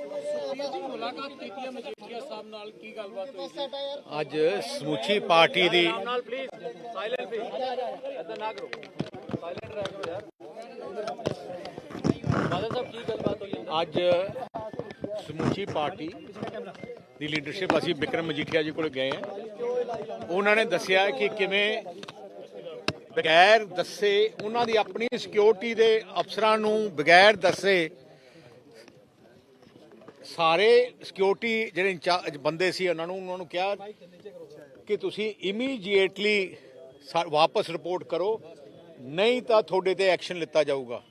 ਮੁਲਾਕਾਤ ਕੀਤੀ ਹੈ ਮਜੀਠੀਆ ਸਾਹਿਬ ਨਾਲ ਕੀ ਗੱਲਬਾਤ ਹੋਈ ਸੀ ਅੱਜ ਸਮੁੱਚੀ ਪਾਰਟੀ ਦੀ ਨਾਲ ਪਲੀਜ਼ ਸਾਇਲੈਂਟ ਪਲੀਜ਼ ਇਦਾਂ ਨਾ ਕਰੋ। ਸਾਇਲੈਂਟ ਰਹਿ ਕਰੋ ਯਾਰ। ਬਾਦਲ ਸਾਹਿਬ ਕੀ ਗੱਲਬਾਤ ਹੋਈ ਅੱਜ ਸਮੁੱਚੀ ਪਾਰਟੀ ਦੀ ਲੀਡਰਸ਼ਿਪ ਅਸੀਂ ਵਿਕਰਮ ਮਜੀਠੀਆ ਜੀ ਕੋਲ ਗਏ ਹਾਂ। ਉਹਨਾਂ ਨੇ ਦੱਸਿਆ ਕਿ ਕਿਵੇਂ ਬਗੈਰ ਦੱਸੇ, ਉਹਨਾਂ ਦੀ ਆਪਣੀ ਸਿਕਿਉਰਿਟੀ ਦੇ ਅਫਸਰਾਂ ਨੂੰ ਬਗੈਰ ਦੱਸੇ ਸਾਰੇ ਸਿਕਿਉਰਿਟੀ ਜਿਹੜੇ ਇੰਚਾਰਜ ਬੰਦੇ ਸੀ ਉਹਨਾਂ ਨੂੰ ਉਹਨਾਂ ਨੂੰ ਕਿਹਾ ਕਿ ਤੁਸੀਂ ਇਮੀਡੀਏਟਲੀ ਵਾਪਸ ਰਿਪੋਰਟ ਕਰੋ, ਨਹੀਂ ਤਾਂ ਤੁਹਾਡੇ ਤੇ ਐਕਸ਼ਨ ਲਿੱਤਾ ਜਾਊਗਾ।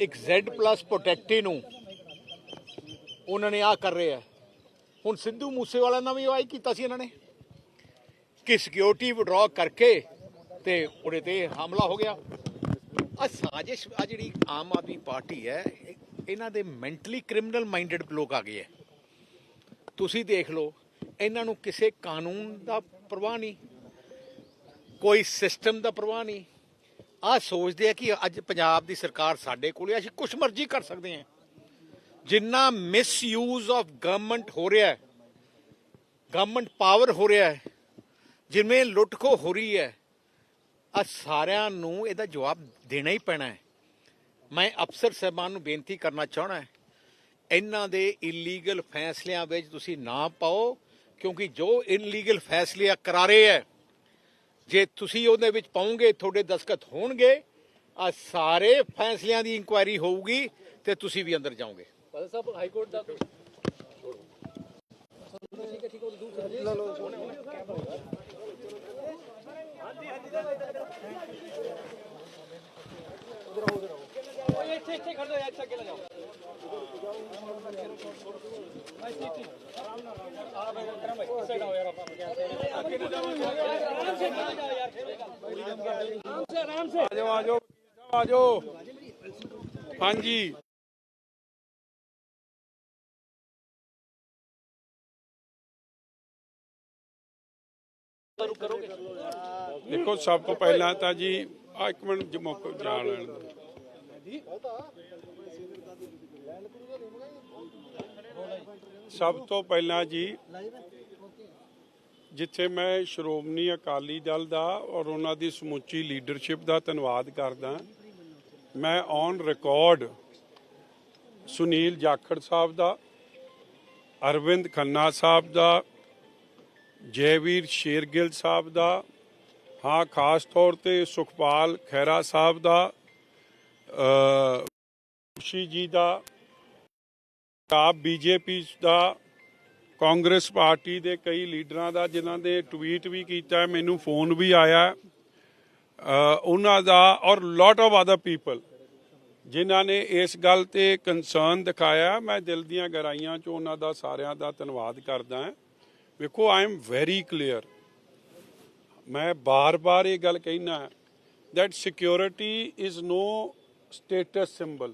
ਇੱਕ Z ਪਲੱਸ ਪ੍ਰੋਟੈਕਟੀ ਨੂੰ ਉਹਨਾਂ ਨੇ ਆ ਕਰ ਰਿਹਾ ਹੁਣ ਸਿੱਧੂ ਮੂਸੇਵਾਲਾ ਨਾਲ ਵੀ ਆਈ ਕੀਤਾ ਸੀ ਇਹਨਾਂ ਨੇ। ਕਿ ਸਿਕਿਉਰਿਟੀ ਵਿਡਰਾ ਕਰਕੇ ਤੇ ਉਹਦੇ ਤੇ ਹਮਲਾ ਹੋ ਗਿਆ। ਆ ਸਾਜ਼ਿਸ਼ ਆ ਜਿਹੜੀ ਆਮ ਆਦਮੀ ਪਾਰਟੀ ਹੈ ਇਹਨਾਂ ਦੇ ਮੈਂਟਲੀ ਕ੍ਰਿਮੀਨਲ ਮਾਈਂਡਡ ਲੋਕ ਆ ਗਏ ਹੈ ਤੁਸੀਂ ਦੇਖ ਲਓ ਇਹਨਾਂ ਨੂੰ ਕਿਸੇ ਕਾਨੂੰਨ ਦਾ ਪਰਵਾਹ ਨਹੀਂ ਕੋਈ ਸਿਸਟਮ ਦਾ ਪਰਵਾਹ ਨਹੀਂ। ਆ ਸੋਚਦੇ ਆ ਕਿ ਅੱਜ ਪੰਜਾਬ ਦੀ ਸਰਕਾਰ ਸਾਡੇ ਕੋਲ ਆ, ਅਸੀਂ ਕੁਝ ਮਰਜ਼ੀ ਕਰ ਸਕਦੇ ਹਾਂ ਜਿੰਨਾ ਮਿਸਯੂਜ਼ ਆਫ ਗਵਰਨਮੈਂਟ ਹੋ ਰਿਹਾ ਹੈ ਗਵਰਨਮੈਂਟ ਪਾਵਰ ਹੋ ਰਿਹਾ ਹੈ, ਜਿਵੇਂ ਲੁੱਟਖੋ ਹੋ ਰਹੀ ਹੈ ਆ ਸਾਰਿਆਂ ਨੂੰ ਇਹਦਾ ਜਵਾਬ ਦੇਣਾ ਹੀ ਪੈਣਾ ਹੈ। ਮੈਂ ਅਫਸਰ ਸਾਹਿਬਾਨ ਨੂੰ ਬੇਨਤੀ ਕਰਨਾ ਚਾਹਣਾ ਹੈ, ਇਹਨਾਂ ਦੇ ਇਲੀਗਲ ਫੈਸਲਿਆਂ ਵਿੱਚ ਤੁਸੀਂ ਨਾ ਪਾਓ, ਕਿਉਂਕਿ ਜੋ ਇਲੀਗਲ ਫੈਸਲੇ ਆ ਕਰਾ ਰਹੇ ਹੈ, ਜੇ ਤੁਸੀਂ ਉਹਦੇ ਵਿੱਚ ਪਾਉਂਗੇ, ਤੁਹਾਡੇ ਦਸਖਤ ਹੋਣਗੇ ਆ ਸਾਰੇ ਫੈਸਲਿਆਂ ਦੀ ਇਨਕੁਆਇਰੀ ਹੋਊਗੀ ਤੇ ਤੁਸੀਂ ਵੀ ਅੰਦਰ ਜਾਓਗੇ। ਬਾਦਲ ਸਾਹਿਬ ਹਾਈ ਕੋਰਟ ਦਾ ਇੱਥੇ ਇੱਥੇ ਖੜ ਜਾ ਇੱਥੇ ਅੱਗੇ ਲੈ ਜਾਓ। ਆਜੋ ਆਜੋ ਆਜੋ ਹਾਂਜੀ। ਕਰੋਗੇ ਦੇਖੋ, ਸਭ ਤੋਂ ਪਹਿਲਾਂ ਤਾਂ ਜੀ ਆ ਇੱਕ ਮਿੰਟ ਜਮੋਕ ਜਾ ਲੈਣ ਦਿਓ। ਸਭ ਤੋਂ ਪਹਿਲਾਂ ਜੀ, ਜਿੱਥੇ ਮੈਂ ਸ਼੍ਰੋਮਣੀ ਅਕਾਲੀ ਦਲ ਦਾ ਔਰ ਉਹਨਾਂ ਦੀ ਸਮੁੱਚੀ ਲੀਡਰਸ਼ਿਪ ਦਾ ਧੰਨਵਾਦ ਕਰਦਾ, ਮੈਂ ਔਨ ਰਿਕਾਰਡ ਸੁਨੀਲ ਜਾਖੜ ਸਾਹਿਬ ਦਾ, ਅਰਵਿੰਦ ਖੰਨਾ ਸਾਹਿਬ ਦਾ ਜੈਵੀਰ ਸ਼ੇਰਗਿੱਲ ਸਾਹਿਬ ਦਾ, ਹਾਂ, ਖਾਸ ਤੌਰ ਤੇ ਸੁਖਪਾਲ ਖੈਰਾ ਸਾਹਿਬ ਦਾ, ਅ, ਖੁਸ਼ੀ ਜੀ ਦਾ, ਆਪ ਬੀਜੇਪੀ ਦਾ, ਕਾਂਗਰਸ ਪਾਰਟੀ ਦੇ ਕਈ ਲੀਡਰਾਂ ਦਾ, ਜਿਨ੍ਹਾਂ ਨੇ ਟਵੀਟ ਵੀ ਕੀਤਾ, ਮੈਨੂੰ ਫੋਨ ਵੀ ਆਇਆ। ਉਹਨਾਂ ਦਾ ਔਰ ਲੋਟ ਆਫ ਅਦਰ ਪੀਪਲ ਜਿਨ੍ਹਾਂ ਨੇ ਇਸ ਗੱਲ ਤੇ ਕੰਸਰਨ ਦਿਖਾਇਆ। ਮੈਂ ਦਿਲ ਦੀਆਂ ਗਹਿਰਾਈਆਂ ਚੋਂ ਉਹਨਾਂ ਦਾ ਸਾਰਿਆਂ ਦਾ ਧੰਨਵਾਦ ਕਰਦਾ ਹਾਂ। ਵੇਖੋ ਆਈ ਐਮ ਵੈਰੀ ਕਲੀਅਰ ਮੈਂ ਬਾਰ-ਬਾਰ ਇਹ ਗੱਲ ਕਹਿਣਾ that security is no status symbol.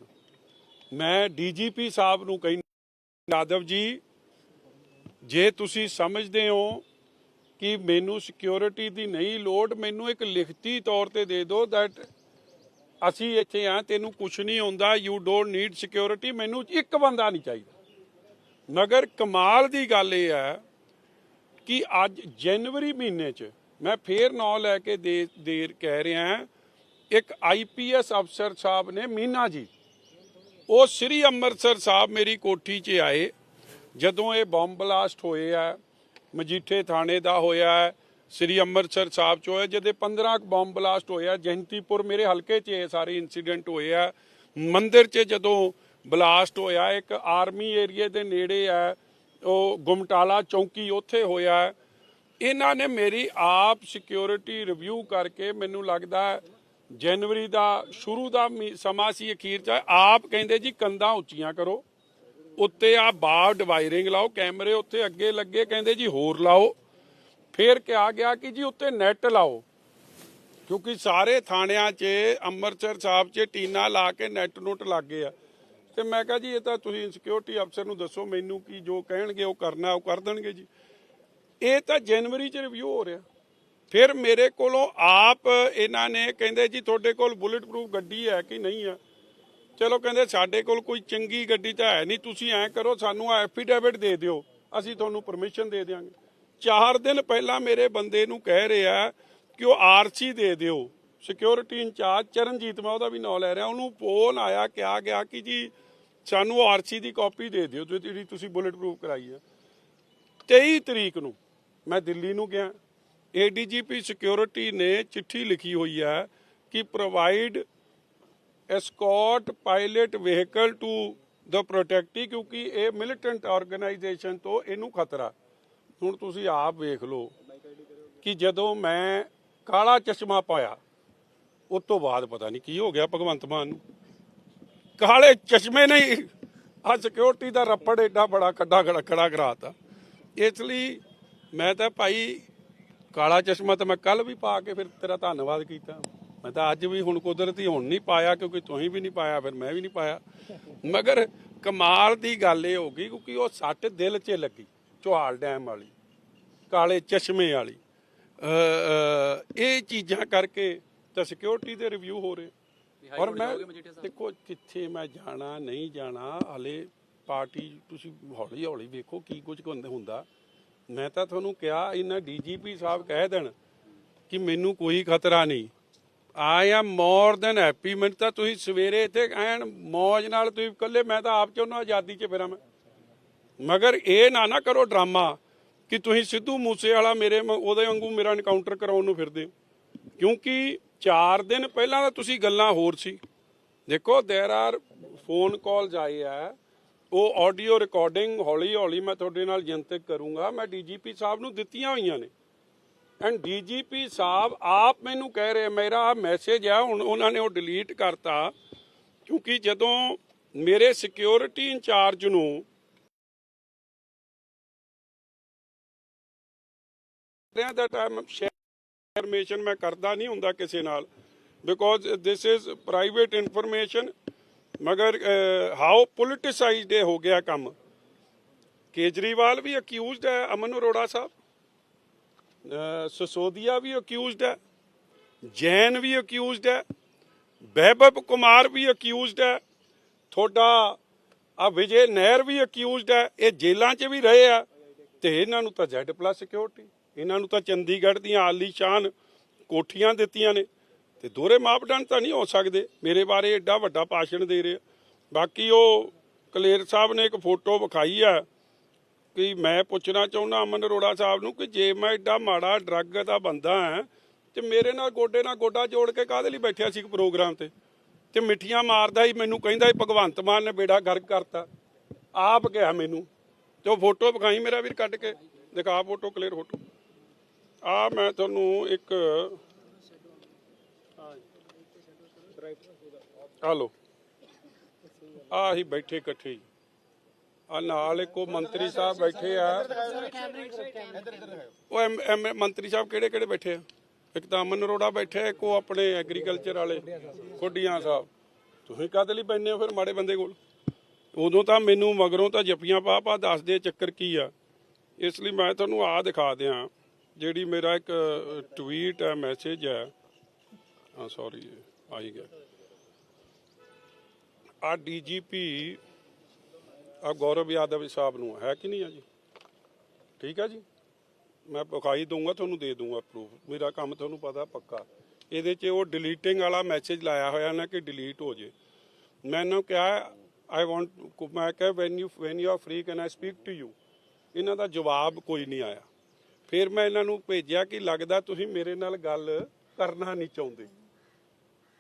ਮੈਂ ਡੀਜੀਪੀ ਸਾਹਿਬ ਨੂੰ ਕਹਿੰਦਾ ਯਾਦਵ ਜੀ, ਜੇ ਤੁਸੀਂ ਸਮਝਦੇ ਹੋ ਕਿ ਮੈਨੂੰ ਸਿਕਿਉਰਿਟੀ ਦੀ ਨਹੀਂ ਲੋੜ, ਮੈਨੂੰ ਇੱਕ ਲਿਖਤੀ ਤੌਰ ਤੇ ਦੇ ਦਿਓ that ਅਸੀਂ ਇੱਥੇ ਆ, ਤੈਨੂੰ ਕੁਝ ਨਹੀਂ ਹੁੰਦਾ ਯੂ ਡੋਨਟ ਨੀਡ ਸਿਕਿਉਰਿਟੀ ਮੈਨੂੰ ਇੱਕ ਬੰਦਾ ਨਹੀਂ ਚਾਹੀਦਾ। ਮਗਰ ਕਮਾਲ ਦੀ ਗੱਲ ਇਹ ਹੈ ਕਿ ਅੱਜ ਜਨਵਰੀ ਮਹੀਨੇ 'ਚ ਮੈਂ ਫੇਰ ਨਾਂ ਲੈ ਕੇ ਦੇ ਦੇਰ ਕਹਿ ਰਿਹਾ ਹਾਂ, ਇੱਕ ਆਈਪੀਐਸ ਅਫਸਰ ਸਾਹਿਬ ਨੇ ਮੀਨਾ ਜੀ। ਉਹ ਸ੍ਰੀ ਅੰਮ੍ਰਿਤਸਰ ਸਾਹਿਬ ਮੇਰੀ ਕੋਠੀ 'ਚ ਆਏ। ਜਦੋਂ ਇਹ ਬੰਬ ਬਲਾਸਟ ਹੋਏ ਆ ਮਜੀਠੇ ਥਾਣੇ ਦਾ ਹੋਇਆ ਸ੍ਰੀ ਅੰਮ੍ਰਿਤਸਰ ਸਾਹਿਬ 'ਚ ਹੋਇਆ ਜਿਹਦੇ 15 ਕੁ ਬੰਬ ਬਲਾਸਟ ਹੋਇਆ ਜੈਂਤੀਪੁਰ ਮੇਰੇ ਹਲਕੇ 'ਚ ਇਹ ਸਾਰੇ ਇਨਸੀਡੈਂਟ ਹੋਏ ਆ। ਮੰਦਿਰ 'ਚ ਜਦੋਂ ਬਲਾਸਟ ਹੋਇਆ ਇੱਕ ਆਰਮੀ ਏਰੀਏ ਦੇ ਨੇੜੇ ਆ ਉਹ ਗੁਮਟਾਲਾ ਚੌਂਕੀ ਉੱਥੇ ਹੋਇਆ ਇਹਨਾਂ ਨੇ ਮੇਰੀ ਆਪ ਸਿਕਿਉਰਿਟੀ ਰਿਵਿਊ ਕਰਕੇ ਮੈਨੂੰ ਲੱਗਦਾ ਜਨਵਰੀ ਦਾ, ਸ਼ੁਰੂ ਦਾ ਮੀ- ਸਮਾਂ ਸੀ ਅਖੀਰ ਚ। ਆਪ ਕਹਿੰਦੇ ਜੀ ਕੰਧਾਂ ਉੱਚੀਆਂ ਕਰੋ, ਉੱਤੇ ਆ ਬਾਰ ਵਾਇਰਿੰਗ ਲਾਓ, ਕੈਮਰੇ ਉੱਥੇ ਅੱਗੇ ਲੱਗੇ, ਕਹਿੰਦੇ ਜੀ ਹੋਰ ਲਾਓ। ਫਿਰ ਕਿਹਾ ਗਿਆ ਕਿ ਜੀ ਉੱਤੇ ਨੈਟ ਲਾਓ, ਕਿਉਂਕਿ ਸਾਰੇ ਥਾਣਿਆਂ 'ਚ, ਅੰਮ੍ਰਿਤਸਰ ਸਾਹਿਬ 'ਚ ਟੀਨਾ ਲਾ ਕੇ ਨੈਟ ਨੁੱਟ ਲੱਗ ਗਏ ਆ। ਤੇ ਮੈਂ ਕਿਹਾ ਜੀ, ਇਹ ਤਾਂ ਤੁਸੀਂ ਸਿਕਿਉਰਿਟੀ ਅਫਸਰ ਨੂੰ ਦੱਸੋ ਮੈਨੂੰ ਕੀ ਜੋ ਕਹਿਣਗੇ ਉਹ ਕਰਨਾ, ਉਹ ਕਰ ਦੇਣਗੇ ਜੀ। ਇਹ ਤਾਂ ਜਨਵਰੀ ਚ ਰਿਵਿਊ ਹੋ ਰਿਹਾ। ਫਿਰ ਮੇਰੇ ਕੋਲੋਂ ਆਪ ਇਹਨਾਂ ਨੇ ਕਹਿੰਦੇ ਜੀ, ਤੁਹਾਡੇ ਕੋਲ ਬੁਲੇਟ ਪ੍ਰੂਫ ਗੱਡੀ ਹੈ ਕਿ ਨਹੀਂ ਹੈ? ਚਲੋ ਕਹਿੰਦੇ, ਸਾਡੇ ਕੋਲ ਕੋਈ ਚੰਗੀ ਗੱਡੀ ਤਾਂ ਹੈ ਨਹੀਂ। ਤੁਸੀਂ ਐਂ ਕਰੋ, ਸਾਨੂੰ ਐਫੀਡੇਵਿਟ ਦੇ ਦਿਓ। ਅਸੀਂ ਤੁਹਾਨੂੰ ਪਰਮਿਸ਼ਨ ਦੇ ਦਿਆਂਗੇ। ਚਾਰ ਦਿਨ ਪਹਿਲਾਂ ਮੇਰੇ ਬੰਦੇ ਨੂੰ ਕਹਿ ਰਿਹਾ ਕਿ ਉਹ ਆਰਸੀ ਦੇ ਦਿਓ। ਸਿਕਿਉਰਿਟੀ ਇੰਚਾਰਜ ਚਰਨਜੀਤ, ਮੈਂ ਉਹਦਾ ਵੀ ਨਾਂ ਲੈ ਰਿਹਾ, ਉਹਨੂੰ ਫੋਨ ਆਇਆ, ਕਿਹਾ, ਗਿਆ ਕਿ ਜੀ ਸਾਨੂੰ ਆਰਸੀ ਦੀ ਕਾਪੀ ਦੇ ਦਿਓ, ਜੋ ਜਿਹੜੀ ਤੁਸੀਂ ਬੁਲੇਟ ਪ੍ਰੂਫ ਕਰਾਈ ਹੈ 23 ਤਰੀਕ ਨੂੰ ਮੈਂ ਦਿੱਲੀ ਨੂੰ ਗਿਆ। ਏਡੀਜੀਪੀ ਸਿਕਿਉਰਿਟੀ ਨੇ ਚਿੱਠੀ ਲਿਖੀ ਹੋਈ ਹੈ ਕਿ provide escort pilot vehicle to the protectee ਕਿਉਂਕਿ ਇਹ ਮਿਲੀਟੈਂਟ ਆਰਗੇਨਾਈਜੇਸ਼ਨ ਤੋਂ ਇਹਨੂੰ ਖਤਰਾ। ਹੁਣ ਤੁਸੀਂ ਆਪ ਵੇਖ ਲਓ ਕਿ ਜਦੋਂ ਮੈਂ ਕਾਲਾ ਚਸ਼ਮਾ ਪਾਇਆ ਉਸ ਤੋਂ ਬਾਅਦ ਪਤਾ ਨਹੀਂ ਕੀ ਹੋ ਗਿਆ ਭਗਵੰਤ ਮਾਨ ਨੂੰ। ਕਾਲੇ ਚਸ਼ਮੇ ਨਹੀਂ ਆ ਸਿਕਿਉਰਿਟੀ ਦਾ ਰੱਪੜ ਏਡਾ ਬੜਾ ਕੱਡਾ ਖੜਾ ਖੜਾ ਕਰਾਤਾ। ਇਸ ਲਈ ਮੈਂ ਤਾਂ ਭਾਈ ਕਾਲਾ ਚਸ਼ਮਾ ਤਾਂ ਮੈਂ ਕੱਲ ਵੀ ਪਾ ਕੇ ਫਿਰ ਤੇਰਾ ਧੰਨਵਾਦ ਕੀਤਾ। ਮੈਂ ਤਾਂ ਅੱਜ ਵੀ ਹੁਣ ਕੁਦਰਤੀ ਹੁਣ ਨਹੀਂ ਪਾਇਆ ਕਿਉਂਕਿ ਤੁਸੀਂ ਵੀ ਨਹੀਂ ਪਾਇਆ, ਫਿਰ ਮੈਂ ਵੀ ਨਹੀਂ ਪਾਇਆ। ਮਗਰ ਕਮਾਲ ਦੀ ਗੱਲ ਇਹ ਹੋ ਗਈ ਕਿਉਂਕਿ ਉਹ ਸੱਟ ਦਿਲ 'ਚ ਲੱਗੀ, ਚੋਹਾਲ ਡੈਮ ਵਾਲੀ, ਕਾਲੇ ਚਸ਼ਮੇ ਵਾਲੀ। ਇਹ ਚੀਜ਼ਾਂ ਕਰਕੇ ਤਾਂ ਸਿਕਿਉਰਿਟੀ ਦੇ ਰਿਵਿਊ ਹੋ ਰਹੇ। ਔਰ ਮੈਂ ਦੇਖੋ ਕਿੱਥੇ ਮੈਂ ਜਾਣਾ ਨਹੀਂ ਜਾਣਾ ਹਲੇ ਪਾਰਟੀ ਤੁਸੀਂ ਹੌਲੀ ਹੌਲੀ ਵੇਖੋ ਕੀ ਕੁਝ ਹੁੰਦਾ ਮੈਂ ਤਾਂ ਤੁਹਾਨੂੰ ਕਿਹਾ ਇਹਨਾਂ ਡੀਜੀਪੀ ਸਾਹਿਬ ਕਹਿ ਦੇਣ ਕਿ ਮੈਨੂੰ ਕੋਈ ਖਤਰਾ ਨਹੀਂ। I am more than happy ਮੈਨੂੰ ਤਾਂ ਤੁਸੀਂ ਸਵੇਰੇ ਇੱਥੇ ਐਨ ਮੌਜ ਨਾਲ ਤੁਸੀਂ ਇਕੱਲੇ ਮੈਂ ਤਾਂ ਆਪ ਚਾਹੁੰਦਾ ਆਜ਼ਾਦੀ 'ਚ ਫਿਰਾਂ ਮੈਂ। ਮਗਰ ਇਹ ਨਾ ਨਾ ਕਰੋ ਡਰਾਮਾ ਕਿ ਤੁਸੀਂ ਸਿੱਧੂ ਮੂਸੇ ਵਾਲਾ ਮੇਰੇ ਮ- ਉਹਦੇ ਵਾਂਗੂ ਮੇਰਾ ਐਨਕਾਊਂਟਰ ਕਰਾਉਣ ਨੂੰ ਫਿਰਦੇ। ਕਿਉਂਕਿ 4 ਦਿਨ ਪਹਿਲਾਂ ਤਾਂ ਤੁਸੀਂ ਗੱਲਾਂ ਹੋਰ ਸੀ ਦੇਖੋ देयर ਆਰ ਫੋਨ ਕਾਲਸ ਆਏ ਆ ਉਹ ਆਡੀਓ ਰਿਕਾਰਡਿੰਗ ਹੌਲੀ ਹੌਲੀ ਮੈਂ ਤੁਹਾਡੇ ਨਾਲ ਜਨਤਕ ਕਰੂੰਗਾ ਮੈਂ ਡੀਜੀਪੀ ਸਾਹਿਬ ਨੂੰ ਦਿੱਤੀਆਂ ਹੋਈਆਂ ਨੇ ਐਂਡ ਡੀਜੀਪੀ ਸਾਹਿਬ ਆਪ ਮੈਨੂੰ ਕਹਿ ਰਹੇ ਮੇਰਾ ਮੈਸੇਜ ਆ ਹੁਣ ਉਹਨਾਂ ਨੇ ਉਹ ਡਿਲੀਟ ਕਰਤਾ ਕਿਉਂਕਿ ਜਦੋਂ ਮੇਰੇ ਸਿਕਿਉਰਿਟੀ ਇੰਚਾਰਜ ਨੂੰ ਰਿਆਂ ਦਾ ਟਾਈਮ ਇਨਫੋਰਮੇਸ਼ਨ ਮੈਂ ਕਰਦਾ ਨਹੀਂ ਹੁੰਦਾ ਕਿਸੇ ਨਾਲ because this is private information ਮਗਰ ਹਾਊ ਪੋਲਿਟਿਸਾਈਜ਼ਡ ਹੋ ਗਿਆ ਕੰਮ। ਕੇਜਰੀਵਾਲ ਵੀ ਅਕਿਊਜ਼ਡ ਹੈ, ਅਮਨ ਅਰੋੜਾ ਸਾਹਿਬ। ਸਸੋਦੀਆ ਵੀ ਅਕਿਊਜ਼ਡ ਹੈ, ਜੈਨ ਵੀ ਅਕਿਊਜ਼ਡ ਹੈ, ਬਹਿਬਬ ਕੁਮਾਰ ਵੀ ਅਕਿਊਜ਼ਡ ਹੈ, ਤੁਹਾਡਾ, ਆ ਵਿਜੇ ਨਹਿਰ ਵੀ ਅਕਿਊਜ਼ਡ ਹੈ, ਇਹ ਜੇਲ੍ਹਾਂ 'ਚ ਵੀ ਰਹੇ ਆ, ਤੇ ਇਹਨਾਂ ਨੂੰ ਤਾਂ ਜ਼ੈਡ ਪਲੱਸ ਸਿਕਿਉਰਿਟੀ ਇਹਨਾਂ ਨੂੰ ਤਾਂ ਚੰਡੀਗੜ੍ਹ ਦੀਆਂ ਆਲੀਸ਼ਾਨ ਕੋਠੀਆਂ ਦਿੱਤੀਆਂ ਨੇ। ਤੇ ਦੋਹਰੇ ਮਾਪਦੰਡ ਤਾਂ ਨਹੀਂ ਹੋ ਸਕਦੇ। ਮੇਰੇ ਬਾਰੇ ਐਡਾ ਵੱਡਾ ਭਾਸ਼ਣ ਦੇ ਰਹੇ ਬਾਕੀ ਉਹ ਕਲੇਰ ਸਾਹਿਬ ਨੇ ਇੱਕ ਫੋਟੋ ਵਿਖਾਈ ਆ ਕਿ ਮੈਂ ਪੁੱਛਣਾ ਚਾਹੁੰਦਾ ਅਮਨ ਅਰੋੜਾ ਸਾਹਿਬ ਨੂੰ ਕਿ ਜੇ ਮੈਂ ਐਡਾ ਮਾੜਾ ਡਰੱਗ ਦਾ ਬੰਦਾ ਹਾਂ ਤੇ ਮੇਰੇ ਨਾਲ ਗੋਡੇ ਨਾਲ ਗੋਡਾ ਜੋੜ ਕੇ ਕਾਹਦੇ ਲਈ ਬੈਠਿਆ ਸੀ ਇੱਕ ਪ੍ਰੋਗਰਾਮ ਤੇ? ਤੇ ਮਿੱਠੀਆਂ ਮਾਰਦਾ ਹੀ ਮੈਨੂੰ ਕਹਿੰਦਾ ਸੀ, ਭਗਵੰਤ ਮਾਨ ਨੇ ਬੇੜਾ ਗਰਕ ਕਰਤਾ। ਆਪ ਕਿਹਾ ਮੈਨੂੰ। ਤੇ ਉਹ ਫੋਟੋ ਵਿਖਾਈ ਮੇਰਾ ਵੀਰ ਕੱਢ ਕੇ। ਦਿਖਾ ਫੋਟੋ ਕਲੀਅਰ ਫੋਟੋ। ਆ ਮੈਂ ਤੁਹਾਨੂੰ ਇੱਕ ਆ ਲੋ ਆ ਹੀ ਬੈਠੇ ਇਕੱਠੇ ਆ ਨਾਲ ਇੱਕ ਉਹ ਮੰਤਰੀ ਸਾਹਿਬ ਬੈਠੇ ਆ। ਉਹ ਮੰਤਰੀ ਸਾਹਿਬ ਕਿਹੜੇ ਕਿਹੜੇ ਬੈਠੇ ਆ? ਇੱਕ ਤਾਂ ਅਮਨ ਅਰੋੜਾ ਬੈਠੇ ਆ, ਇੱਕ ਉਹ ਆਪਣੇ ਐਗਰੀਕਲਚਰ ਵਾਲੇ ਖੁੱਡੀਆਂ ਸਾਹਿਬ। ਤੁਸੀਂ ਕਾਹਦੇ ਲਈ ਬੈਠੇ ਹੋ ਫਿਰ ਮਾੜੇ ਬੰਦੇ ਕੋਲ? ਉਦੋਂ ਤਾਂ ਮੈਨੂੰ ਮਗਰੋਂ ਤਾਂ ਜੱਫੀਆਂ ਪਾ ਪਾ ਦੱਸਦੇ ਚੱਕਰ ਕੀ ਆ। ਇਸ ਲਈ ਮੈਂ ਤੁਹਾਨੂੰ ਆ ਦਿਖਾ ਦਿਆਂ। ਜਿਹੜੀ ਮੇਰਾ ਇੱਕ ਟਵੀਟ ਹੈ ਮੈਸੇਜ ਹੈ ਹਾਂ ਸੌਰੀ ਆ ਹੀ ਗਿਆ ਆ ਡੀਜੀਪੀ ਆ ਗੌਰਵ ਯਾਦਵ ਸਾਹਿਬ ਨੂੰ ਹੈ ਕਿ ਨਹੀਂ ਆ ਜੀ? ਠੀਕ ਆ ਜੀ? ਮੈਂ ਵਿਖਾਈ ਦਊਂਗਾ, ਤੁਹਾਨੂੰ ਦੇ ਦਊਂਗਾ ਪ੍ਰੂਫ ਮੇਰਾ ਕੰਮ ਤੁਹਾਨੂੰ ਪਤਾ ਪੱਕਾ। ਇਹਦੇ 'ਚ ਉਹ ਡਿਲੀਟਿੰਗ ਵਾਲਾ ਮੈਸੇਜ ਲਾਇਆ ਹੋਇਆ ਨਾ ਕਿ ਡਿਲੀਟ ਹੋ ਜੇ। ਮੈਨੂੰ ਕਿਹਾ ਆਈ ਵਾਂਟ ਮੈਂ ਕਿਹਾ when you when you are free can I speak to you ਇਹਨਾਂ ਦਾ ਜਵਾਬ ਕੋਈ ਨਹੀਂ ਆਇਆ। ਫਿਰ ਮੈਂ ਇਹਨਾਂ ਨੂੰ ਭੇਜਿਆ ਕਿ ਲੱਗਦਾ ਤੁਸੀਂ ਮੇਰੇ ਨਾਲ ਗੱਲ ਕਰਨਾ ਨਹੀਂ ਚਾਹੁੰਦੇ।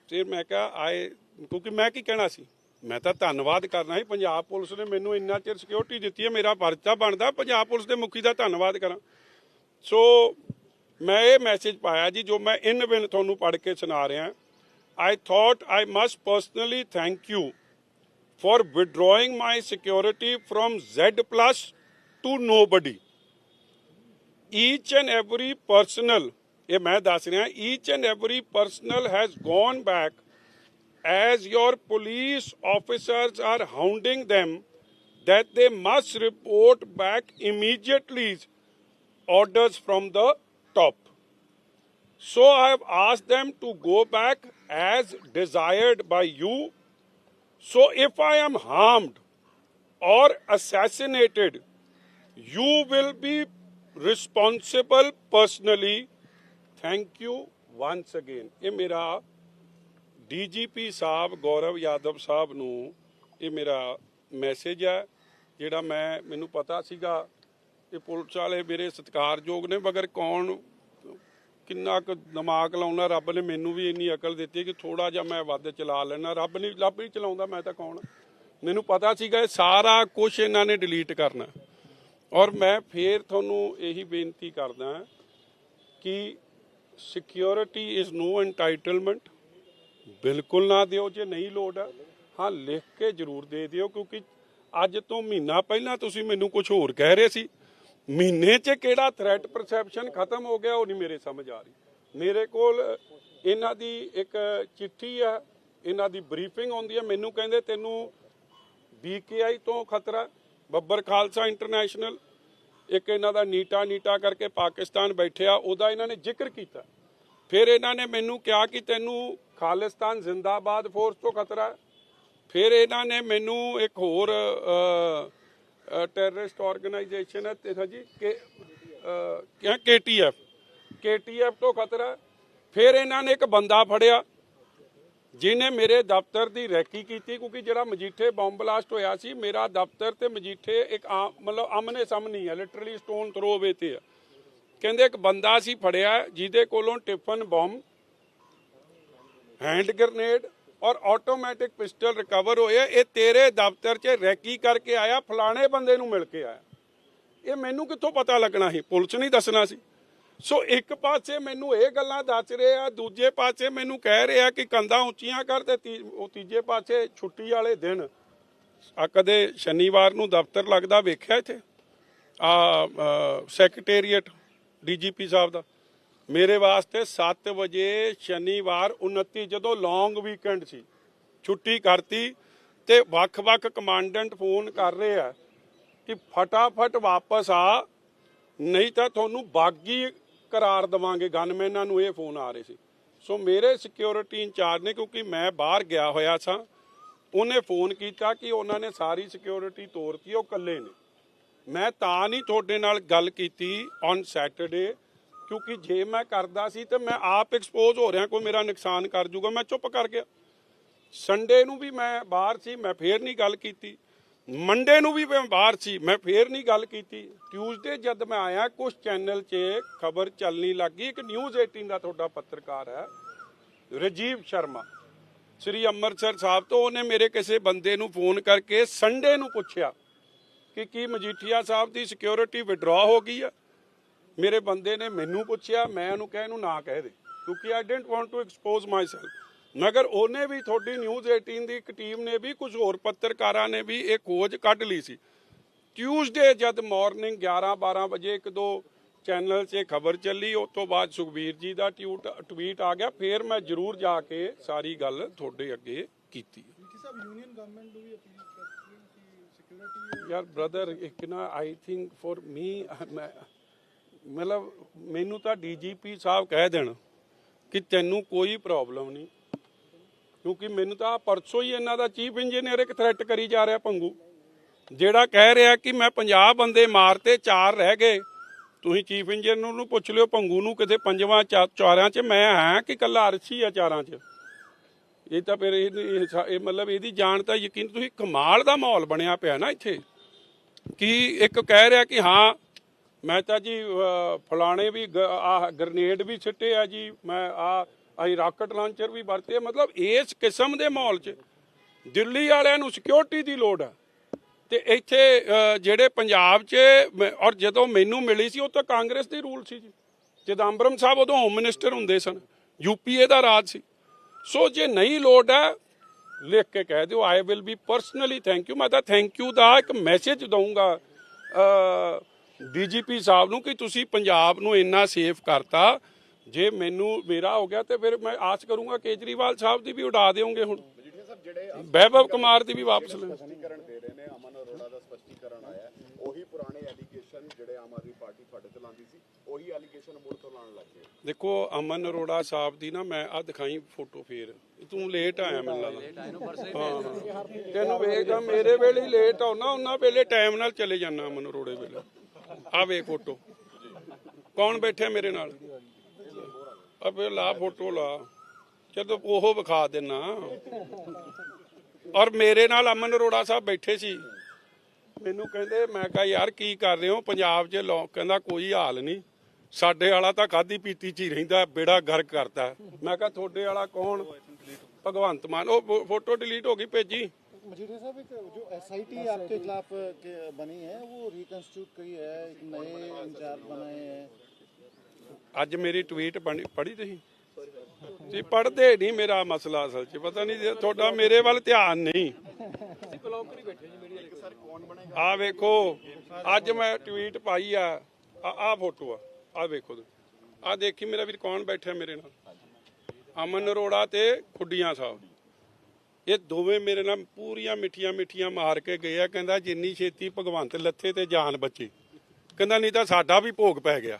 ਫਿਰ ਮੈਂ ਕਿਹਾ, ਆਏ, ਕਿਉਂਕਿ ਮੈਂ ਕੀ ਕਹਿਣਾ ਸੀ? ਮੈਂ ਤਾਂ ਧੰਨਵਾਦ ਕਰਨਾ ਸੀ। ਪੰਜਾਬ ਪੁਲਿਸ ਨੇ ਮੈਨੂੰ ਇੰਨਾ ਚਿਰ ਸਿਕਿਉਰਿਟੀ ਦਿੱਤੀ ਹੈ, ਮੇਰਾ ਪਰਚਾ ਬਣਦਾ, ਪੰਜਾਬ ਪੁਲਿਸ ਦੇ ਮੁਖੀ ਦਾ ਧੰਨਵਾਦ ਕਰਾਂ। ਸੋ ਮੈਂ ਇਹ ਮੈਸੇਜ ਪਾਇਆ ਜੀ, ਜੋ ਮੈਂ ਇਨ ਬਿਨ ਤੁਹਾਨੂੰ ਪੜ੍ਹ ਕੇ ਸੁਣਾ ਰਿਹਾ। I thought I must personally thank you for withdrawing my security from Z plus to nobody. Each and every personal, ਇਹ ਮੈਂ ਦੱਸ ਰਿਹਾ each and every personal has gone back as your police officers are hounding them that they must report back immediately orders from the top. So I have asked them to go back as desired by you. So if I am harmed or assassinated, you will be responsible personally thank you once again ਇਹ ਮੇਰਾ DGP Sahib Gaurav Yadav Sahib ਨੂੰ ਇਹ ਮੇਰਾ message ਹੈ, ਜਿਹੜਾ ਮੈਂ, ਮੈਨੂੰ ਪਤਾ ਸੀਗਾ, ਇਹ ਪੁਲਿਸ ਵਾਲੇ ਮੇਰੇ ਸਤਿਕਾਰਯੋਗ ਨੇ, ਮਗਰ ਕੌਣ, ਕਿੰਨਾ ਕੁ ਦਿਮਾਗ ਲਾਉਣਾ, ਰੱਬ ਨੇ ਮੈਨੂੰ ਵੀ ਇੰਨੀ ਅਕਲ ਦਿੱਤੀ ਕਿ ਥੋੜਾ ਜਿਹਾ ਮੈਂ ਵੱਧ ਚਲਾ ਲੈਣਾ ਰੱਬ ਨਹੀਂ, ਰੱਬ ਹੀ ਚਲਾਉਂਦਾ, ਮੈਂ ਤਾਂ ਕੌਣ? ਮੈਨੂੰ ਪਤਾ ਸੀਗਾ, ਇਹ ਸਾਰਾ ਕੁਝ ਇਹਨਾਂ ਨੇ ਡਿਲੀਟ ਕਰਨਾ। ਔਰ ਮੈਂ ਫੇਰ ਤੁਹਾਨੂੰ ਇਹੀ ਬੇਨਤੀ ਕਰਦਾ ਕਿ ਸਿਕਿਉਰਿਟੀ ਇਜ਼ ਨੋ ਐਂਟਾਈਟਲਮੈਂਟ ਬਿਲਕੁਲ ਨਾ ਦਿਓ, ਜੇ ਨਹੀਂ ਲੋੜ ਹੈ ਹਾਂ, ਲਿਖ ਕੇ ਜ਼ਰੂਰ ਦੇ ਦਿਓ, ਕਿਉਂਕਿ ਅੱਜ ਤੋਂ ਮਹੀਨਾ ਪਹਿਲਾਂ ਤੁਸੀਂ ਮੈਨੂੰ ਕੁਝ ਹੋਰ ਕਹਿ ਰਹੇ ਸੀ। ਮਹੀਨੇ 'ਚ ਕਿਹੜਾ ਥ੍ਰੈਟ ਪਰਸੈਪਸ਼ਨ ਖਤਮ ਹੋ ਗਿਆ, ਉਹ ਨਹੀਂ ਮੇਰੇ ਸਮਝ ਆ ਰਹੀ। ਮੇਰੇ ਕੋਲ ਇਹਨਾਂ ਦੀ ਇੱਕ ਚਿੱਠੀ ਆ, ਇਹਨਾਂ ਦੀ ਬਰੀਫਿੰਗ ਆਉਂਦੀ ਹੈ ਮੈਨੂੰ ਕਹਿੰਦੇ ਤੈਨੂੰ ਬੀਕੇਆਈ ਤੋਂ ਖਤਰਾ ਬੱਬਰ ਖਾਲਸਾ ਇੰਟਰਨੈਸ਼ਨਲ, ਇੱਕ ਇਹਨਾਂ ਦਾ ਨੀਟਾ ਨੀਟਾ ਕਰਕੇ ਪਾਕਿਸਤਾਨ ਬੈਠਿਆ, ਉਹਦਾ ਇਹਨਾਂ ਨੇ ਜ਼ਿਕਰ ਕੀਤਾ। ਫਿਰ ਇਹਨਾਂ ਨੇ ਮੈਨੂੰ ਕਿਹਾ ਕਿ ਤੈਨੂੰ ਖਾਲਿਸਤਾਨ ਜ਼ਿੰਦਾਬਾਦ ਫੋਰਸ ਤੋਂ ਖਤਰਾ ਫਿਰ ਇਹਨਾਂ ਨੇ ਮੈਨੂੰ ਇੱਕ ਹੋਰ ਟੈਰਰਿਸਟ ਆਰਗੇਨਾਈਜੇਸ਼ਨ ਹੈ, ਤੇ ਜੀ, ਕਿ ਕਿਹਾ ਕੇਟੀਐਫ ਕੇਟੀਐਫ ਤੋਂ ਖਤਰਾ ਫਿਰ ਇਹਨਾਂ ਨੇ ਇੱਕ ਬੰਦਾ ਫੜਿਆ ਜਿਹਨੇ ਮੇਰੇ ਦਫ਼ਤਰ ਦੀ ਰੈਕੀ ਕੀਤੀ, ਕਿਉਂਕਿ ਜਿਹੜਾ ਮਜੀਠੇ ਬੰਬ ਬਲਾਸਟ ਹੋਇਆ ਸੀ, ਮੇਰਾ ਦਫ਼ਤਰ ਤੇ ਮਜੀਠੇ ਇੱਕ ਆਮ- ਮਤਲਬ ਆਮਨੇ ਸਾਹਮਣੇ ਹੈ ਲਿਟਰਲੀ ਸਟੋਨ ਥਰੋ ਵੇ ਤੇ ਆ। ਕਹਿੰਦੇ ਇੱਕ ਬੰਦਾ ਸੀ ਫੜਿਆ, ਜਿਹਦੇ ਕੋਲੋਂ ਟਿਫਨ ਬੰਬ ਹੈਂਡ ਗ੍ਰਨੇਡ ਔਰ ਆਟੋਮੈਟਿਕ ਪਿਸਟਲ ਰਿਕਵਰ ਹੋਏ। ਇਹ ਤੇਰੇ ਦਫ਼ਤਰ 'ਚ ਰੈਕੀ ਕਰਕੇ ਆਇਆ, ਫਲਾਣੇ ਬੰਦੇ ਨੂੰ ਮਿਲ ਕੇ ਆਇਆ। ਇਹ ਮੈਨੂੰ ਕਿੱਥੋਂ ਪਤਾ ਲੱਗਣਾ ਸੀ? ਪੁਲਿਸ ਨਹੀਂ ਦੱਸਣਾ ਸੀ। ਸੋ ਇੱਕ ਪਾਸੇ ਮੈਨੂੰ ਇਹ ਗੱਲਾਂ ਦੱਸ ਰਹੇ ਆ, ਦੂਜੇ ਪਾਸੇ ਮੈਨੂੰ ਕਹਿ ਰਹੇ ਆ ਕਿ ਕੰਧਾਂ ਉੱਚੀਆਂ ਕਰ ਤੇ ਤੀ- ਉਹ ਤੀਜੇ ਪਾਸੇ ਛੁੱਟੀ ਵਾਲੇ ਦਿਨ ਆ ਕਦੇ ਸ਼ਨੀਵਾਰ ਨੂੰ ਦਫ਼ਤਰ ਲੱਗਦਾ ਵੇਖਿਆ ਇੱਥੇ? ਆ ਸੈਕਟਰੀਏਟ ਡੀਜੀਪੀ ਸਾਹਿਬ ਦਾ। ਮੇਰੇ ਵਾਸਤੇ 7 ਵਜੇ ਸ਼ਨੀਵਾਰ 29 ਜਦੋਂ ਲੌਂਗ ਵੀਕਐਂਡ ਸੀ, ਛੁੱਟੀ ਕਰਤੀ ਤੇ ਵੱਖ-ਵੱਖ ਕਮਾਂਡੈਂਟ ਫੋਨ ਕਰ ਰਹੇ ਆ ਕਿ ਫਟਾਫਟ ਵਾਪਸ ਆ, ਨਹੀਂ ਤਾਂ ਤੁਹਾਨੂੰ ਬਾਗੀ ਕਰਾਰ ਦਵਾਂਗੇ, ਗਨਮੈਨਾਂ ਨੂੰ ਇਹ ਫੋਨ ਆ ਰਹੇ ਸੀ। ਸੋ ਮੇਰੇ ਸਿਕਿਉਰਿਟੀ ਇੰਚਾਰਜ ਨੇ, ਕਿਉਂਕਿ ਮੈਂ ਬਾਹਰ ਗਿਆ ਹੋਇਆ ਸਾਂ, ਉਹਨੇ ਫੋਨ ਕੀਤਾ ਕਿ ਉਹਨਾਂ ਨੇ ਸਾਰੀ ਸਿਕਿਉਰਿਟੀ ਤੋੜਤੀ ਉਹ ਇਕੱਲੇ ਨੇ। ਮੈਂ ਤਾਂ ਨਹੀਂ ਤੁਹਾਡੇ ਨਾਲ ਗੱਲ ਕੀਤੀ ਔਨ ਸੈਟਰਡੇ ਕਿਉਂਕਿ ਜੇ ਮੈਂ ਕਰਦਾ ਸੀ ਤੇ ਮੈਂ ਆਪ ਐਕਸਪੋਜ਼ ਹੋ ਰਿਹਾ, ਕੋਈ ਮੇਰਾ ਨੁਕਸਾਨ ਕਰ ਜੂਗਾ, ਮੈਂ ਚੁੱਪ ਕਰ ਗਿਆ। ਸੰਡੇ ਨੂੰ ਵੀ ਮੈਂ ਬਾਹਰ ਸੀ, ਮੈਂ ਫੇਰ ਨਹੀਂ ਗੱਲ ਕੀਤੀ। ਮੰਡੇ ਨੂੰ ਵੀ ਮੈਂ ਬਾਹਰ ਸੀ, ਮੈਂ ਫੇਰ ਨਹੀਂ ਗੱਲ ਕੀਤੀ। ਟਿਊਜ਼ਡੇ ਜਦ ਮੈਂ ਆਇਆ ਕੁਝ ਚੈਨਲ 'ਚ ਖਬਰ ਚੱਲਣੀ ਲੱਗੀ ਇੱਕ ਨਿਊਜ਼ 18 ਦਾ ਤੁਹਾਡਾ ਪੱਤਰਕਾਰ ਹੈ, ਰਜੀਵ ਸ਼ਰਮਾ। ਸ੍ਰੀ ਅੰਮ੍ਰਿਤਸਰ ਸਾਹਿਬ ਤੋਂ ਉਹਨੇ ਮੇਰੇ ਕਿਸੇ ਬੰਦੇ ਨੂੰ ਫੋਨ ਕਰਕੇ ਸੰਡੇ ਨੂੰ ਪੁੱਛਿਆ ਕਿ ਕੀ ਮਜੀਠੀਆ ਸਾਹਿਬ ਦੀ ਸਿਕਿਉਰਿਟੀ ਵਿਡਰਾ ਹੋ ਗਈ ਆ? ਮੇਰੇ ਬੰਦੇ ਨੇ ਮੈਨੂੰ ਪੁੱਛਿਆ, ਮੈਂ ਉਹਨੂੰ ਕਹਿ, ਇਹਨੂੰ ਨਾ ਕਹਿ ਦੇ, ਕਿਉਂਕਿ I didn't want to expose myself ਮਗਰ ਉਹਨੇ ਵੀ ਤੁਹਾਡੀ ਨਿਊਜ਼ 18 ਦੀ ਇੱਕ ਟੀਮ ਨੇ ਵੀ ਕੁਝ ਹੋਰ ਪੱਤਰਕਾਰਾਂ ਨੇ ਵੀ ਇਹ ਖੋਜ ਕੱਢ ਲਈ ਸੀ। ਟਿਊਜ਼ਡੇ ਜਦ ਮਾਰਨਿੰਗ 11 12 ਵਜੇ ਇੱਕ ਦੋ ਚੈਨਲ 'ਤੇ ਖਬਰ ਚੱਲੀ ਉਸ ਤੋਂ ਬਾਅਦ ਸੁਖਬੀਰ ਜੀ ਦਾ ਟਿਊਟ ਟਵੀਟ ਆ ਗਿਆ। ਫਿਰ ਮੈਂ ਜ਼ਰੂਰ ਜਾ ਕੇ ਸਾਰੀ ਗੱਲ ਤੁਹਾਡੇ ਅੱਗੇ ਕੀਤੀ। ਸਾਹਿਬ ਯੂਨੀਅਨ ਗਵਰਨਮੈਂਟ ਨੂੰ ਵੀ ਅਪੀਲ ਕਰਤੀ ਹੈ ਕਿ ਸਿਕਿਉਰਿਟੀ ਯਾਰ ਬ੍ਰਦਰ ਇੱਕ ਨਾ ਆਈ ਥਿੰਕ ਫॉर ਮੀ ਮਤਲਬ ਮੈਨੂੰ ਤਾਂ ਡੀਜੀਪੀ ਸਾਹਿਬ ਕਹਿ ਦੇਣ ਕਿ ਤੈਨੂੰ ਕੋਈ ਪ੍ਰੋਬਲਮ ਨਹੀਂ। ਕਿਉਂਕਿ ਮੈਨੂੰ ਤਾਂ ਪਰਸੋਂ ਹੀ ਇਹਨਾਂ ਦਾ ਚੀਫ ਇੰਜੀਨੀਅਰ ਇੱਕ ਥ੍ਰੈਟ ਕਰੀ ਜਾ ਰਿਹਾ ਪੰਗੂ। ਜਿਹੜਾ ਕਹਿ ਰਿਹਾ ਕਿ ਮੈਂ 50 ਬੰਦੇ ਮਾਰਤੇ, ਚਾਰ ਰਹਿ ਗਏ। ਤੁਸੀਂ ਚੀਫ ਇੰਜੀਨੀਅਰ ਨੂੰ ਪੁੱਛ ਲਿਓ, ਪੰਗੂ ਨੂੰ ਕਿਤੇ ਪੰਜਵਾਂ ਚਾਰਾਂ 'ਚ ਮੈਂ ਹਾਂ ਕਿ ਕੱਲਾ ਅਰਸ਼ੀ ਆ ਚਾਰਾਂ 'ਚ? ਇਹ ਤਾਂ ਫਿਰ ਇਹ ਮਤਲਬ ਇਹਦੀ ਜਾਣ ਤਾਂ ਯਕੀਨ ਤੁਸੀਂ ਕਮਾਲ ਦਾ ਮਾਹੌਲ ਬਣਿਆ ਪਿਆ ਨਾ ਇੱਥੇ। ਕਿ ਇੱਕ ਕਹਿ ਰਿਹਾ ਕਿ ਹਾਂ, ਮੈਂ ਤਾਂ ਜੀ ਫਲਾਣੇ ਵੀ ਆ ਗ੍ਰਨੇਡ ਵੀ ਸਿੱਟੇ ਆ ਜੀ, ਮੈਂ ਆ ਅਸੀਂ ਰਾਕਟ ਲਾਂਚਰ ਵੀ ਵਰਤੇ ਮਤਲਬ ਇਸ ਕਿਸਮ ਦੇ ਮਾਹੌਲ 'ਚ ਦਿੱਲੀ ਵਾਲਿਆਂ ਨੂੰ ਸਿਕਿਉਰਿਟੀ ਦੀ ਲੋੜ ਆ। ਤੇ ਇੱਥੇ ਜਿਹੜੇ ਪੰਜਾਬ 'ਚ, ਮੈਂ- ਔਰ ਜਦੋਂ ਮੈਨੂੰ ਮਿਲੀ ਸੀ, ਉਹ ਤਾਂ ਕਾਂਗਰਸ ਦੀ ਰੂਲ ਸੀ ਜੀ। ਚਿਦੰਬਰਮ ਸਾਹਿਬ ਉਦੋਂ ਹੋਮ ਮਿਨਿਸਟਰ ਹੁੰਦੇ ਸਨ ਯੂਪੀਏ ਦਾ ਰਾਜ ਸੀ। ਸੋ ਜੇ ਨਹੀਂ ਲੋੜ ਹੈ ਲਿਖ ਕੇ ਕਹਿ ਦਿਓ I will be personally thank you ਮੈਂ ਤਾਂ ਥੈਂਕ ਯੂ ਦਾ ਇੱਕ ਮੈਸੇਜ ਦਊਂਗਾ ਡੀਜੀਪੀ ਸਾਹਿਬ ਨੂੰ ਕਿ ਤੁਸੀਂ ਪੰਜਾਬ ਨੂੰ ਇੰਨਾ ਸੇਫ ਕਰਤਾ। ਜੇ ਮੈਨੂੰ ਮੇਰਾ ਹੋ ਗਿਆ ਤੇ ਫਿਰ ਮੈਂ ਆਸ ਕਰੂੰਗਾ ਕੇਜਰੀਵਾਲ ਸਾਹਿਬ ਦੀ ਵੀ ਉਡਾ ਦਿਓਗੇ ਹੁਣ। ਵੈਭਵ ਕੁਮਾਰ ਦੀ ਵੀ ਵਾਪਸ ਲੈ। ਸਪਸ਼ਟੀਕਰਨ ਦੇ ਰਹੇ ਨੇ ਅਮਨ ਅਰੋੜਾ ਦਾ ਸਪਸ਼ਟੀਕਰਨ ਆਇਆ ਹੈ। ਉਹੀ ਪੁਰਾਣੇ ਐਲੀਗੇਸ਼ਨ ਜਿਹੜੇ ਆਮ ਆਦਮੀ ਪਾਰਟੀ ਤੁਹਾਡੇ ਤੇ ਲਾਉਂਦੀ ਸੀ ਉਹੀ ਐਲੀਗੇਸ਼ਨ ਮੁੜ ਤੋਂ ਲਾਉਣ ਲੱਗ ਗਏ। ਦੇਖੋ ਅਮਨ ਅਰੋੜਾ ਸਾਹਿਬ ਦੀ ਨਾ ਮੈਂ ਆ ਦਿਖਾਈ ਫੋਟੋ ਫੇਰ। ਤੂੰ ਲੇਟ ਆਇਆ ਮੈਨੂੰ ਲੱਗਦਾ। ਤੈਨੂੰ ਵੇਖਦਾ ਮੇਰੇ ਵੇਲੇ ਹੀ ਲੇਟ ਆਉਣਾ ਉਹਨਾਂ ਵੇਲੇ ਟਾਈਮ ਨਾਲ ਚਲੇ ਜਾਣਾ ਅਮਨ ਅਰੋੜੇ ਵੇਲੇ। ਆ ਵੇਖ ਫੋਟੋ ਕੌਣ ਬੈਠਿਆ ਮੇਰੇ ਨਾਲ? ਆ ਫੇਰ ਲਾ ਫੋਟੋ ਲਾ ਜਦੋਂ ਉਹ ਵਿਖਾ ਦੇਣਾ ਔਰ ਮੇਰੇ ਨਾਲ ਅਮਨ ਅਰੋੜਾ ਸਾਹਿਬ ਬੈਠੇ ਸੀ ਮੈਨੂੰ ਕਹਿੰਦੇ ਮੈਂ ਕਿਹਾ ਯਾਰ ਕੀ ਕਰ ਰਹੇ ਹੋ ਪੰਜਾਬ 'ਚ ਲੋਕ ਕਹਿੰਦਾ ਕੋਈ ਹਾਲ ਨਹੀਂ ਸਾਡੇ ਵਾਲਾ ਤਾਂ ਖਾਦੀ ਪੀਤੀ 'ਚ ਹੀ ਰਹਿੰਦਾ ਬੇੜਾ ਗਰਕ ਕਰਦਾ ਮੈਂ ਕਿਹਾ ਤੁਹਾਡੇ ਵਾਲਾ ਕੌਣ ਭਗਵੰਤ ਮਾਨ ਉਹ ਫੋ- ਫੋਟੋ ਡਿਲੀਟ ਹੋ ਗਈ ਭੇਜੀ मजीठिया साहब एक जो एसआईटी आपके खिलाफ के बनी है वो रिकंस्टिट्यूट करी है एक नए इंचार्ज बनाए हैं ਅੱਜ ਮੇਰੀ ਟਵੀਟ ਬਣੀ ਪੜ੍ਹੀ ਤੁਸੀਂ? ਤੁਸੀਂ ਪੜਦੇ ਨਹੀਂ ਮੇਰਾ ਮਸਲਾ ਅਸਲ 'ਚ, ਪਤਾ ਨਹੀਂ ਤੁਹਾਡਾ ਮੇਰੇ ਵੱਲ ਧਿਆਨ ਨਹੀਂ। ਆ ਵੇਖੋ, ਅੱਜ ਮੈਂ ਟਵੀਟ ਪਾਈ ਆ ਆ ਆਹ ਫੋਟੋ ਆ ਆ ਵੇਖੋ ਆ ਦੇਖੀ ਮੇਰਾ ਵੀਰ ਕੌਣ ਬੈਠਾ ਮੇਰੇ ਨਾਲ? ਅਮਨ ਅਰੋੜਾ ਤੇ ਖੁੱਡੀਆਂ ਸਾਹਿਬ। ਇਹ ਦੋਵੇਂ ਮੇਰੇ ਨਾਲ ਪੂਰੀਆਂ ਮਿੱਠੀਆਂ ਮਿੱਠੀਆਂ ਮਾਰ ਕੇ ਗਏ ਆ, ਕਹਿੰਦਾ ਜਿੰਨੀ ਛੇਤੀ ਭਗਵੰਤ ਲੱਥੇ ਤੇ ਜਾਨ ਬਚੇ। ਕਹਿੰਦਾ ਨਹੀਂ ਤਾਂ ਸਾਡਾ ਵੀ ਭੋਗ ਪੈ ਗਿਆ।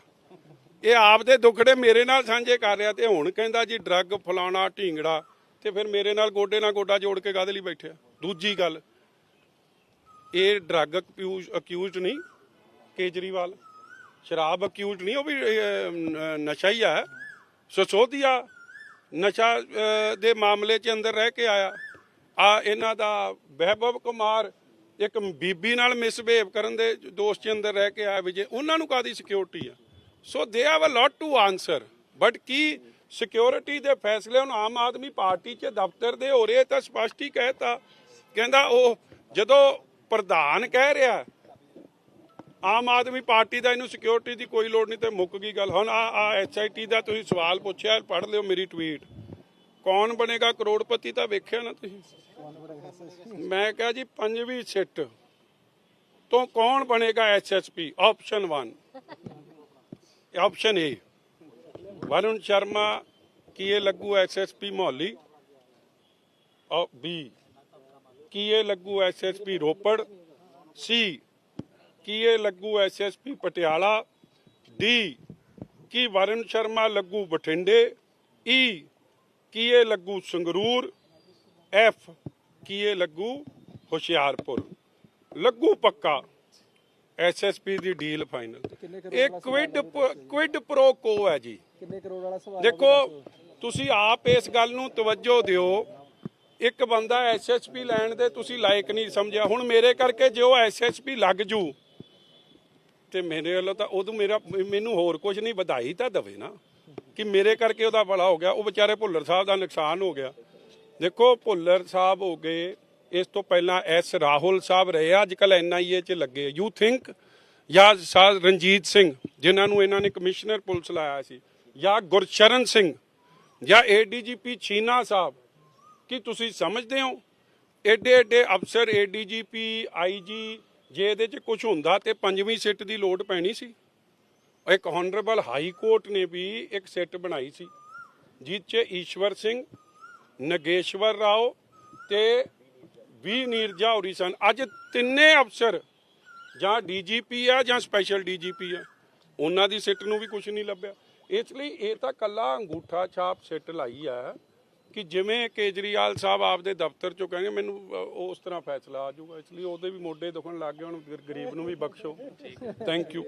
ਇਹ ਆਪ ਦੇ ਦੁੱਖੜੇ ਮੇਰੇ ਨਾਲ ਸਾਂਝੇ ਕਰ ਰਿਹਾ ਤੇ ਹੁਣ ਕਹਿੰਦਾ ਜੀ ਡਰੱਗ ਫਲਾਣਾ ਢੀਂਗੜਾ ਤੇ ਫਿਰ ਮੇਰੇ ਨਾਲ ਗੋਡੇ ਨਾਲ ਗੋਡਾ ਜੋੜ ਕੇ ਕਾਹਦੇ ਲਈ ਬੈਠਿਆ। ਦੂਜੀ ਗੱਲ, ਇਹ ਡਰੱਗ ਅਕਿਊਜ਼ਡ ਨਹੀਂ, ਕੇਜਰੀਵਾਲ। ਸ਼ਰਾਬ ਅਕਿਊਜ਼ਡ ਨਹੀਂ, ਉਹ ਵੀ ਨਸ਼ਾ ਹੀ ਆ। ਸਸੋਦੀਆ ਨਸ਼ਾ ਦੇ ਮਾਮਲੇ 'ਚ ਅੰਦਰ ਰਹਿ ਕੇ ਆਇਆ। ਆ ਇਹਨਾਂ ਦਾ ਵੈਭਵ ਕੁਮਾਰ ਇੱਕ ਬੀਬੀ ਨਾਲ ਮਿਸਬਿਹੇਵ ਕਰਨ ਦੇ ਦੋਸ਼ 'ਚ ਅੰਦਰ ਰਹਿ ਕੇ ਆਇਆ ਵਿਜੇ ਉਹਨਾਂ ਨੂੰ ਕਾਦੀ ਸਿਕਿਉਰਿਟੀ ਆ? ਸੋ they have a lot to answer but Ki security ਦੇ ਫੈਸਲੇ, ਹੁਣ ਆਮ ਆਦਮੀ ਪਾਰਟੀ 'ਚ ਦਫ਼ਤਰ ਦੇ ਹੋ ਰਹੇ, ਤਾਂ ਸਪਸ਼ਟ ਹੀ ਕਹਿਤਾ। ਕਹਿੰਦਾ, ਉਹ ਜਦੋਂ ਪ੍ਰਧਾਨ ਕਹਿ ਰਿਹਾ, ਆਮ ਆਦਮੀ ਪਾਰਟੀ ਦਾ ਇਹਨੂੰ ਸਿਕਿਉਰਿਟੀ ਦੀ ਕੋਈ ਲੋੜ ਨਹੀਂ ਤੇ ਮੁੱਕ ਗਈ ਗੱਲ। ਹੁਣ ਆ ਆ ਐਸਆਈਟੀ ਦਾ ਤੁਸੀਂ ਸਵਾਲ ਪੁੱਛਿਆ, ਪੜ੍ਹ ਲਿਓ ਮੇਰੀ ਟਵੀਟ ਕੌਣ ਬਣੇਗਾ ਕਰੋੜਪਤੀ ਤਾਂ ਵੇਖਿਆ ਨਾ ਤੁਸੀਂ? ਮੈਂ ਕਿਹਾ ਜੀ, ਪੰਜਵੀਂ ਸਿੱਟ ਤੋਂ ਕੌਣ ਬਣੇਗਾ SSP option 1 option A Varun Sharma ਕੀ ਇਹ ਲੱਗੂ ਐਸਐਸਪੀ ਮੋਹਾਲੀ ਔਰ ਬੀ ਕੀ ਇਹ ਲੱਗੂ ਐਸਐਸਪੀ ਰੋਪੜ ਸੀ ਕੀ ਇਹ ਲੱਗੂ ਐਸਐਸਪੀ ਪਟਿਆਲਾ ਡੀ ਕੀ ਵਰੁਣ ਸ਼ਰਮਾ ਲੱਗੂ ਬਠਿੰਡੇ ਈ ਕੀ ਇਹ ਲੱਗੂ ਸੰਗਰੂਰ ਐਫ ਕੀ ਇਹ ਲੱਗੂ ਹੁਸ਼ਿਆਰਪੁਰ ਲੱਗੂ ਪੱਕਾ ਐਸਐਸਪੀ ਦੀ ਡੀਲ ਫਾਈਨਲ ਇਹ ਕੁਇਡ ਕੁਇਡ ਪ੍ਰੋ ਕੋ ਹੈ ਜੀ। ਕਿੰਨੇ ਕਰੋੜ ਵਾਲਾ ਸਵਾਲ ਦੇਖੋ ਤੁਸੀਂ ਆਪ ਇਸ ਗੱਲ ਨੂੰ ਤਵੱਜੋ ਦਿਓ। ਇੱਕ ਬੰਦਾ ਐਸਐਸਪੀ ਲੈਣ ਦੇ ਤੁਸੀਂ ਲਾਇਕ ਨਹੀਂ ਸਮਝਿਆ। ਹੁਣ ਮੇਰੇ ਕਰਕੇ ਜੇ ਉਹ ਐਸਐਸਪੀ ਲੱਗ ਜੂ ਤੇ ਮੇਰੇ ਵੱਲੋਂ ਤਾਂ ਉਦੋਂ ਮੇਰਾ ਮੈਨੂੰ ਹੋਰ ਕੁਝ ਨਹੀਂ ਵਧਾਈ ਤਾਂ ਦਵੇ ਨਾ। ਕਿ ਮੇਰੇ ਕਰਕੇ ਉਹਦਾ ਭਲਾ ਹੋ ਗਿਆ। ਉਹ ਵਿਚਾਰੇ ਭੁੱਲਰ ਸਾਹਿਬ ਦਾ ਨੁਕਸਾਨ ਹੋ ਗਿਆ। ਦੇਖੋ ਭੁੱਲਰ ਸਾਹਿਬ ਹੋ ਗਏ। ਇਸ ਤੋਂ ਪਹਿਲਾਂ ਐਸ ਰਾਹੁਲ ਸਾਹਿਬ ਰਹੇ ਆ ਅੱਜ ਕੱਲ ਐਨਆਈਏ 'ਚ ਲੱਗੇ ਯੂ ਥਿੰਕ ਜਾਂ ਸਾ ਰਣਜੀਤ ਸਿੰਘ, ਜਿਨ੍ਹਾਂ ਨੂੰ ਇਹਨਾਂ ਨੇ ਕਮਿਸ਼ਨਰ ਪੁਲਿਸ ਲਾਇਆ ਸੀ, ਜਾਂ ਗੁਰਸ਼ਰਨ ਸਿੰਘ, ਜਾਂ ਏਡੀਜੀਪੀ ਛੀਨਾ ਸਾਹਿਬ, ਕੀ ਤੁਸੀਂ ਸਮਝਦੇ ਹੋ? ਐਡੇ ਐਡੇ ਅਫਸਰ ਏਡੀਜੀਪੀ ਆਈਜੀ ਜੇ ਇਹਦੇ 'ਚ ਕੁਝ ਹੁੰਦਾ ਤੇ ਪੰਜਵੀਂ ਸਿੱਟ ਦੀ ਲੋੜ ਪੈਣੀ ਸੀ? ਇੱਕ ਹਾਨਰੇਬਲ ਹਾਈ ਕੋਰਟ ਨੇ ਵੀ ਇੱਕ ਸਿੱਟ ਬਣਾਈ ਸੀ, ਜਿਸ 'ਚ ਈਸ਼ਵਰ ਸਿੰਘ, ਨਗੇਸ਼ਵਰ ਰਾਓ ਤੇ ਵੀ ਨੀਰਜਾ ਹੋਰੀ ਸਨ। ਅੱਜ ਤਿੰਨੇ ਅਫਸਰ ਜਾਂ ਡੀਜੀਪੀ ਆ ਜਾਂ ਸਪੈਸ਼ਲ ਡੀਜੀਪੀ ਆ, ਉਹਨਾਂ ਦੀ ਸਿੱਟ ਨੂੰ ਵੀ ਕੁਝ ਨਹੀਂ ਲੱਭਿਆ। ਇਸ ਲਈ ਇਹ ਤਾਂ ਕੱਲਾ ਅੰਗੂਠਾ ਛਾਪ ਸਿੱਟ ਲਾਈ ਆ ਕਿ ਜਿਵੇਂ ਕੇਜਰੀਵਾਲ ਸਾਹਿਬ ਆਪਦੇ ਦਫ਼ਤਰ ਚੋਂ ਕਹਿੰਗੇ ਮੈਨੂੰ ਉਸ ਤਰ੍ਹਾਂ ਫੈਸਲਾ ਆ ਜਾਊਗਾ। ਇਸ ਲਈ ਉਹਦੇ ਵੀ ਮੋਢੇ ਦੁਖਣ ਲੱਗ ਗਏ, ਹੁਣ ਫਿਰ ਗਰੀਬ ਨੂੰ ਵੀ ਬਖਸ਼ੋ। Thank you